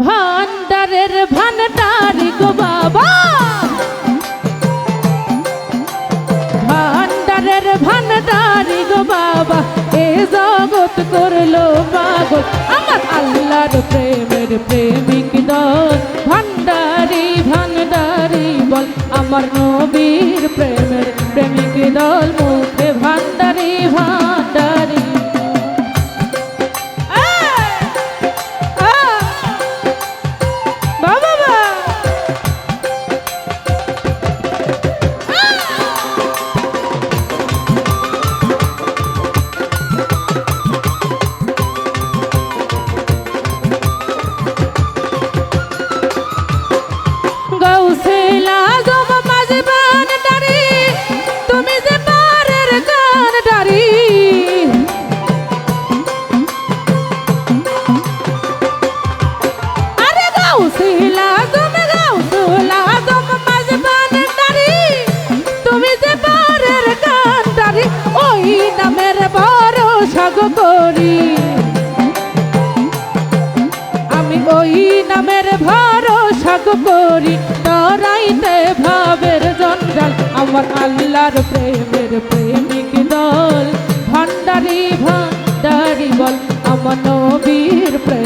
ভান্ডারের ভান্ডারি গো বাবা। ভান্ডারের ভান্ডারি গো বাবা, এ জগৎ করল পাগল। আমার আল্লাহর প্রেমের প্রেমিক দল। গো করি। আমি ওই নামের ভরসা গো করি, ডরাইতে ভাবের জঞ্জাল। আমার আল্লাহর প্রেমের প্রেমিক দল, ভান্ডারি ভান্ডারি বল, আমার নবীর প্রেমের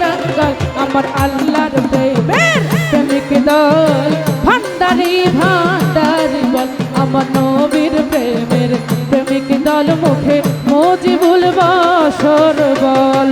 কাঙ্গাল আমার আল্লাহর প্রেমের প্রেমিক দল। ভান্ডারি ভান্ডারি বল, আমার নবীর প্রেমের প্রেমিক দল মুখে মজিবুল বাসর বল।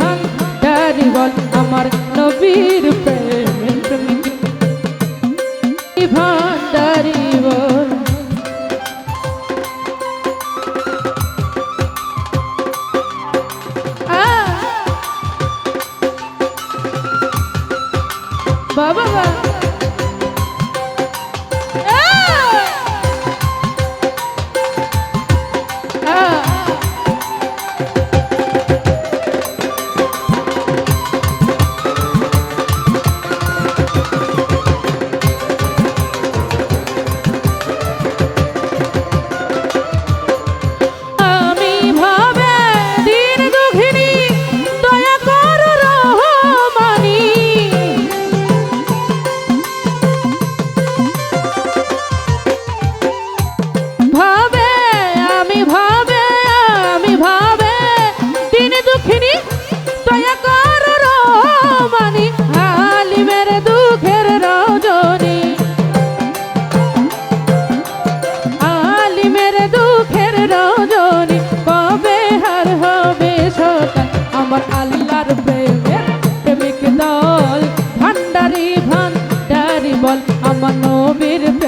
ভান্ডারি বল আমার নবীর প্রেমের প্রেমিক ভান্ডারি বল! বাবা। আমার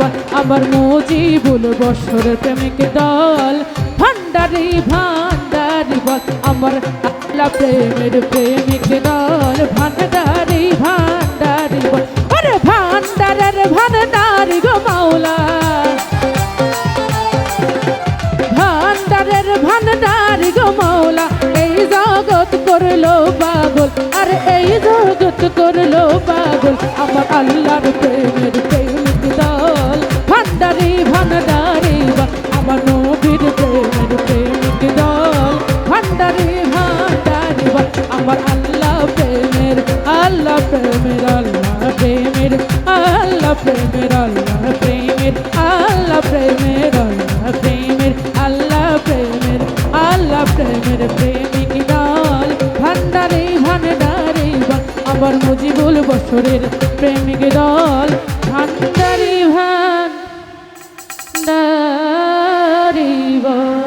বল আমার মুজিবুল বসরের প্রেমিক দল। ভান্ডারি ভান্ডারি বল, আমার আল্লাহ প্রেমের প্রেমিক দল। ভান্ডারি ভান্ডারি বল আরে ভান্ডারের ভান্ডারি গো মাওলা। ভান্ডারের ভান্ডারি গো মাওলা, এই জগৎ করল পাগল, আরে এই জগৎ করল পাগল, আমার আল্লাহর প্রেমের ভান্ডারি ভান্ডারি বল, আমার আল্লাহ প্রেমের আল্লাহ প্রেমের আল্লাহ প্রেমের আল্লাহ প্রেমের আল্লাহ প্রেমের আল্লাহ প্রেমের আল্লাহ প্রেমের আল্লাহ প্রেমের আল্লাহ প্রেমের প্রেমিক দল। ভান্ডারি ভান্ডারি বল, আমার মুজিবুল বছরের প্রেমিক দল। ভান্ডারি ভান্ডারি বল।